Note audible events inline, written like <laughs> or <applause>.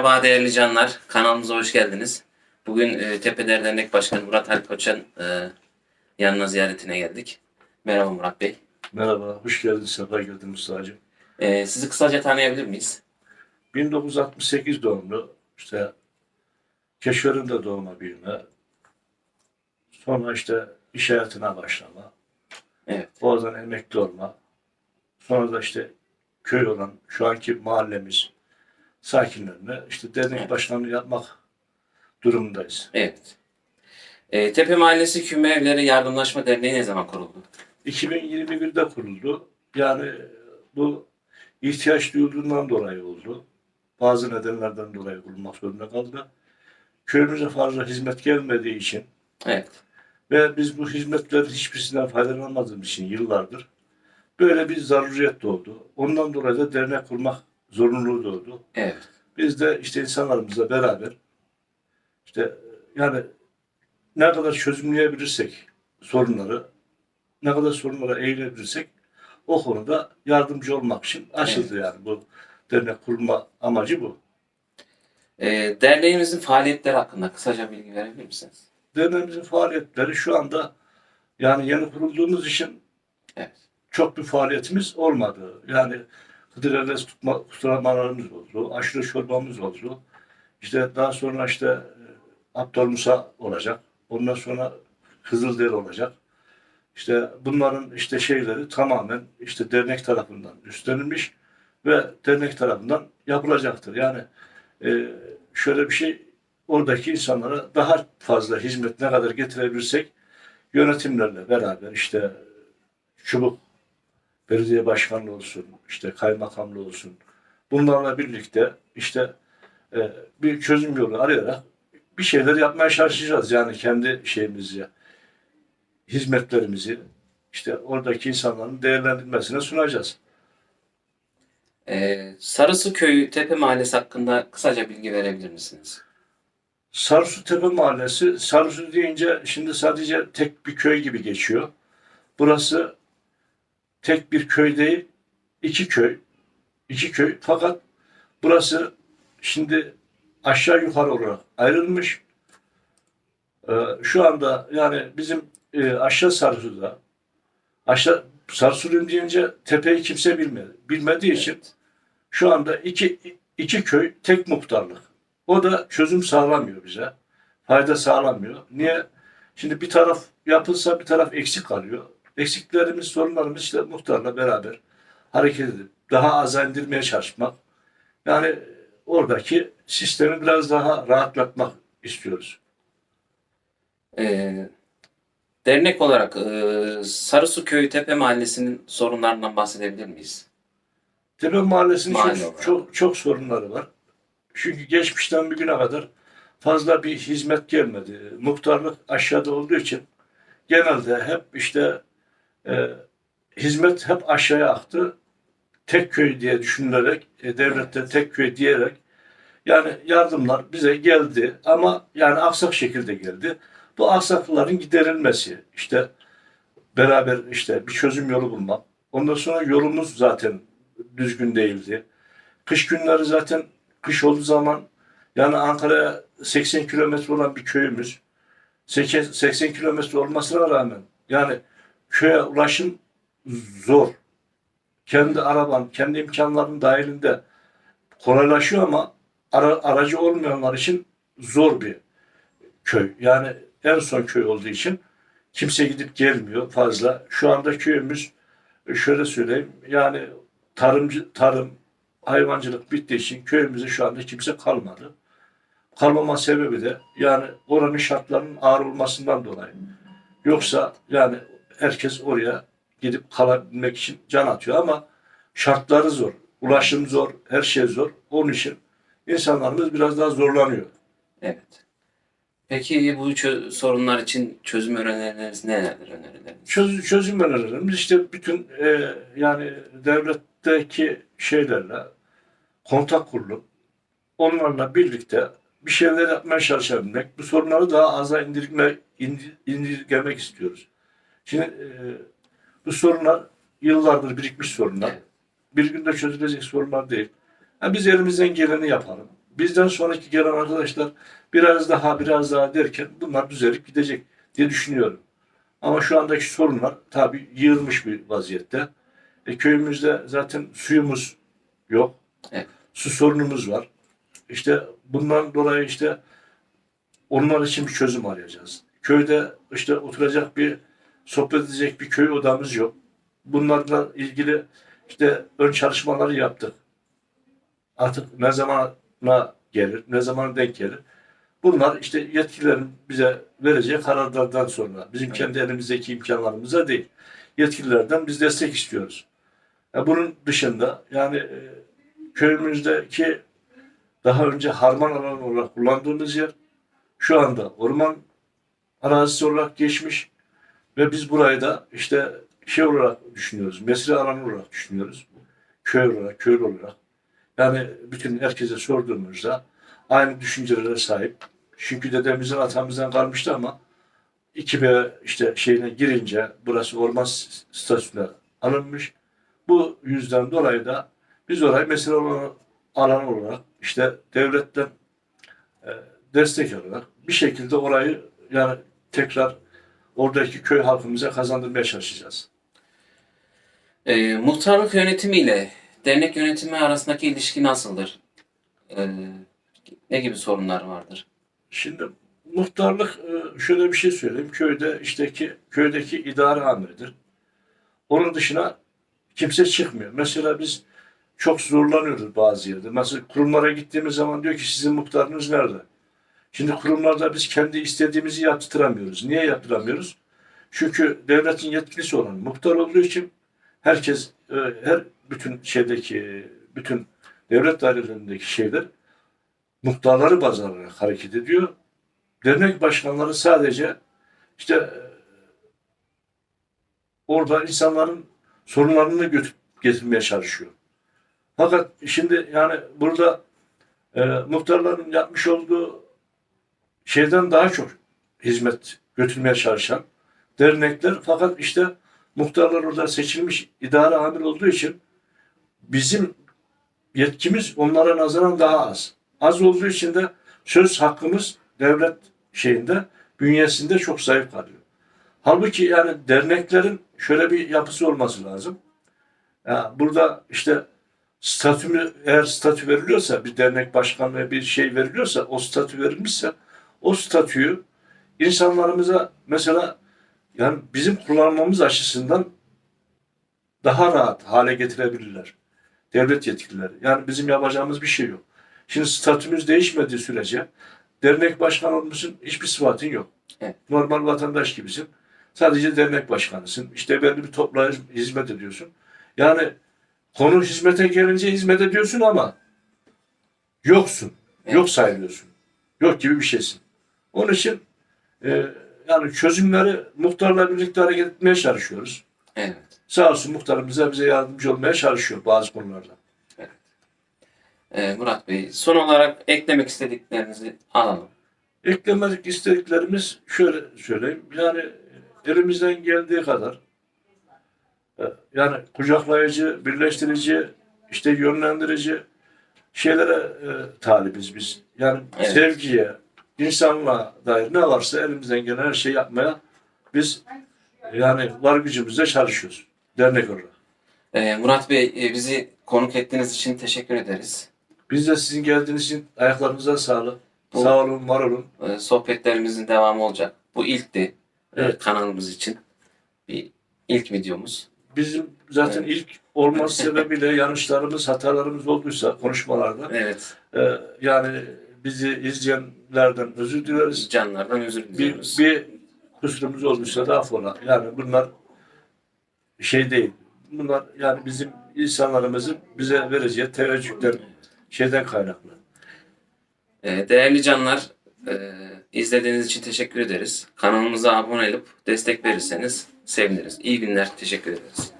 Merhaba değerli canlar, kanalımıza hoş geldiniz. Bugün e, Tepeler Dernek Başkanı Murat Ali Koç'un e, yanına ziyaretine geldik. Merhaba Murat Bey. Merhaba, hoş geldin, sefa geldin Mustafa'cığım. E, sizi kısaca tanıyabilir miyiz? 1968 doğumlu, işte Keşfer'inde doğma büyüme. Sonra işte iş hayatına başlama. Evet. Oradan emekli olma. Sonra da işte köy olan şu anki mahallemiz sakinlerine işte dernek Evet. başkanlığı yapmak durumundayız. Evet. E, Tepe Mahallesi Küme Evleri Yardımlaşma Derneği ne zaman kuruldu? 2021'de kuruldu. Yani bu ihtiyaç duyulduğundan dolayı oldu. Bazı nedenlerden dolayı kurulmak zorunda kaldı. Köyümüze fazla hizmet gelmediği için Evet. ve biz bu hizmetlerin hiçbirisinden faydalanamadığımız için yıllardır böyle bir zaruriyet doğdu. Ondan dolayı da dernek kurmak zorunluluğu doğdu. Evet. Biz de işte insanlarımızla beraber işte yani ne kadar çözümleyebilirsek sorunları, ne kadar sorunlara eğilebilirsek o konuda yardımcı olmak için açıldı yani bu dernek kurma amacı bu. E, derneğimizin faaliyetleri hakkında kısaca bilgi verebilir misiniz? Derneğimizin faaliyetleri şu anda yani yeni kurulduğumuz için Evet. çok bir faaliyetimiz olmadı. Yani Hıdrellez tutma kutlamalarımız oldu, aşırı çorbamız oldu. İşte daha sonra işte e, Abdal Musa olacak. Ondan sonra Kızılderi olacak. İşte bunların işte şeyleri tamamen işte dernek tarafından üstlenilmiş ve dernek tarafından yapılacaktır. Yani e, şöyle bir şey oradaki insanlara daha fazla hizmet ne kadar getirebilirsek yönetimlerle beraber işte çubuk belediye başkanlığı olsun, işte kaymakamlığı olsun. Bunlarla birlikte işte e, bir çözüm yolu arayarak bir şeyler yapmaya çalışacağız. Yani kendi şeyimizi, hizmetlerimizi işte oradaki insanların değerlendirmesine sunacağız. E, Sarısı Köyü Tepe Mahallesi hakkında kısaca bilgi verebilir misiniz? Sarısu Tepe Mahallesi, Sarısu deyince şimdi sadece tek bir köy gibi geçiyor. Burası tek bir köy değil, iki köy. iki köy. Fakat burası şimdi aşağı yukarı olarak ayrılmış. Ee, şu anda yani bizim e, aşağı Sarısu'da aşağı Sarısu deyince tepeyi kimse bilmedi. Bilmediği için şu anda iki, iki köy tek muhtarlık. O da çözüm sağlamıyor bize. Fayda sağlamıyor. Niye? Şimdi bir taraf yapılsa bir taraf eksik kalıyor. Eksiklerimiz, sorunlarımız işte muhtarla beraber hareket edip daha aza indirmeye çalışmak. Yani oradaki sistemi biraz daha rahatlatmak istiyoruz. E, dernek olarak e, Sarısu Köyü Tepe Mahallesi'nin sorunlarından bahsedebilir miyiz? Tepe Mahallesi'nin Mahalle çok, olarak. çok, çok sorunları var. Çünkü geçmişten bugüne kadar fazla bir hizmet gelmedi. Muhtarlık aşağıda olduğu için genelde hep işte e, hizmet hep aşağıya aktı. Tek köy diye düşünülerek, e, devlette tek köy diyerek yani yardımlar bize geldi ama yani aksak şekilde geldi. Bu aksaklıkların giderilmesi, işte beraber işte bir çözüm yolu bulmak. Ondan sonra yolumuz zaten düzgün değildi. Kış günleri zaten kış olduğu zaman yani Ankara'ya 80 kilometre olan bir köyümüz 80 80 kilometre olmasına rağmen yani köye ulaşım zor. Kendi araban, kendi imkanların dahilinde kolaylaşıyor ama ara- aracı olmayanlar için zor bir köy. Yani en son köy olduğu için kimse gidip gelmiyor fazla. Şu anda köyümüz şöyle söyleyeyim yani tarımcı tarım hayvancılık bittiği için köyümüzde şu anda kimse kalmadı. Kalmama sebebi de yani oranın şartlarının ağır olmasından dolayı. Yoksa yani herkes oraya gidip kalabilmek için can atıyor ama şartları zor. Ulaşım zor, her şey zor. Onun için insanlarımız biraz daha zorlanıyor. Evet. Peki bu sorunlar için çözüm önerileriniz nelerdir önerileriniz? Çöz, çözüm önerilerimiz işte bütün e, yani devletteki şeylerle kontak kurulup onlarla birlikte bir şeyler yapmaya çalışabilmek, bu sorunları daha aza indirme, indir- indirgemek istiyoruz. Şimdi e, bu sorunlar yıllardır birikmiş sorunlar. Bir günde çözülecek sorunlar değil. Ha, biz elimizden geleni yapalım. bizden sonraki gelen arkadaşlar biraz daha biraz daha derken bunlar düzelip gidecek diye düşünüyorum. Ama şu andaki sorunlar tabii yığılmış bir vaziyette. E, köyümüzde zaten suyumuz yok. Evet. Su sorunumuz var. İşte bundan dolayı işte onlar için bir çözüm arayacağız. Köyde işte oturacak bir sohbet edecek bir köy odamız yok. Bunlarla ilgili işte ön çalışmaları yaptık. Artık ne zamana gelir, ne zaman denk gelir. Bunlar işte yetkililerin bize vereceği kararlardan sonra bizim Evet. kendi elimizdeki imkanlarımıza değil. Yetkililerden biz destek istiyoruz. Ya bunun dışında yani e, köyümüzdeki daha önce harman alanı olarak kullandığımız yer şu anda orman arazisi olarak geçmiş ve biz burayı da işte şey olarak düşünüyoruz, mesire alanı olarak düşünüyoruz. Köy olarak, köy olarak. Yani bütün herkese sorduğumuzda aynı düşüncelere sahip. Çünkü dedemizin atamızdan kalmıştı ama 2B işte şeyine girince burası orman statüsüne alınmış. Bu yüzden dolayı da biz orayı mesire alanı olarak işte devletten e, destek alarak bir şekilde orayı yani tekrar oradaki köy halkımıza kazandırmaya çalışacağız. E, muhtarlık yönetimiyle dernek yönetimi arasındaki ilişki nasıldır? E, ne gibi sorunlar vardır? Şimdi muhtarlık e, şöyle bir şey söyleyeyim. Köyde işteki köydeki idare amiridir. Onun dışına kimse çıkmıyor. Mesela biz çok zorlanıyoruz bazı yerde. Mesela kurumlara gittiğimiz zaman diyor ki sizin muhtarınız nerede? Şimdi kurumlarda biz kendi istediğimizi yaptıramıyoruz. Niye yaptıramıyoruz? Çünkü devletin yetkilisi olan muhtar olduğu için herkes e, her bütün şeydeki bütün devlet dairelerindeki şeyler muhtarları baz alarak hareket ediyor. Dernek başkanları sadece işte e, orada insanların sorunlarını götür, getirmeye çalışıyor. Fakat şimdi yani burada e, muhtarların yapmış olduğu şeyden daha çok hizmet götürmeye çalışan dernekler fakat işte muhtarlar orada seçilmiş idare amir olduğu için bizim yetkimiz onlara nazaran daha az. Az olduğu için de söz hakkımız devlet şeyinde bünyesinde çok zayıf kalıyor. Halbuki yani derneklerin şöyle bir yapısı olması lazım. Ya burada işte statümü eğer statü veriliyorsa bir dernek başkanlığı bir şey veriliyorsa o statü verilmişse o statüyü insanlarımıza mesela yani bizim kullanmamız açısından daha rahat hale getirebilirler. Devlet yetkilileri. Yani bizim yapacağımız bir şey yok. Şimdi statümüz değişmediği sürece dernek başkanı olmuşsun hiçbir sıfatın yok. Evet. Normal vatandaş gibisin. Sadece dernek başkanısın. İşte belli bir topluluğa hizmet ediyorsun. Yani konu hizmete gelince hizmet ediyorsun ama yoksun. Evet. Yok sayılıyorsun. Yok gibi bir şeysin. Onun için e, yani çözümleri muhtarla birlikte hareket etmeye çalışıyoruz. Evet. Sağ olsun muhtarımız da bize yardımcı olmaya çalışıyor bazı konularda. E, Murat Bey, son olarak eklemek istediklerinizi alalım. Eklemek istediklerimiz şöyle söyleyeyim. Yani elimizden geldiği kadar e, yani kucaklayıcı, birleştirici, işte yönlendirici şeylere e, talibiz biz. Yani Evet. sevgiye, insanlığa dair ne varsa elimizden gelen her şeyi yapmaya biz yani var gücümüzle çalışıyoruz. Dernek olarak. E, Murat Bey, e, bizi konuk ettiğiniz için teşekkür ederiz. Biz de sizin geldiğiniz için ayaklarınıza sağlık. Bu- Sağ olun, var olun. E, sohbetlerimizin devamı olacak. Bu ilkti e, Evet. kanalımız için. Bir ilk videomuz. Bizim zaten ilk olması sebebiyle <laughs> yanlışlarımız, hatalarımız olduysa konuşmalarda Evet, e, yani bizi izleyenlerden özür dileriz. canlardan özür Bir, diliyoruz. bir kusurumuz olmuşsa da affola. Yani bunlar şey değil. Bunlar yani bizim insanlarımızın bize vereceği teveccühten şeyden kaynaklı. E, değerli canlar, e, izlediğiniz için teşekkür ederiz. Kanalımıza abone olup destek verirseniz seviniriz. İyi günler, teşekkür ederiz.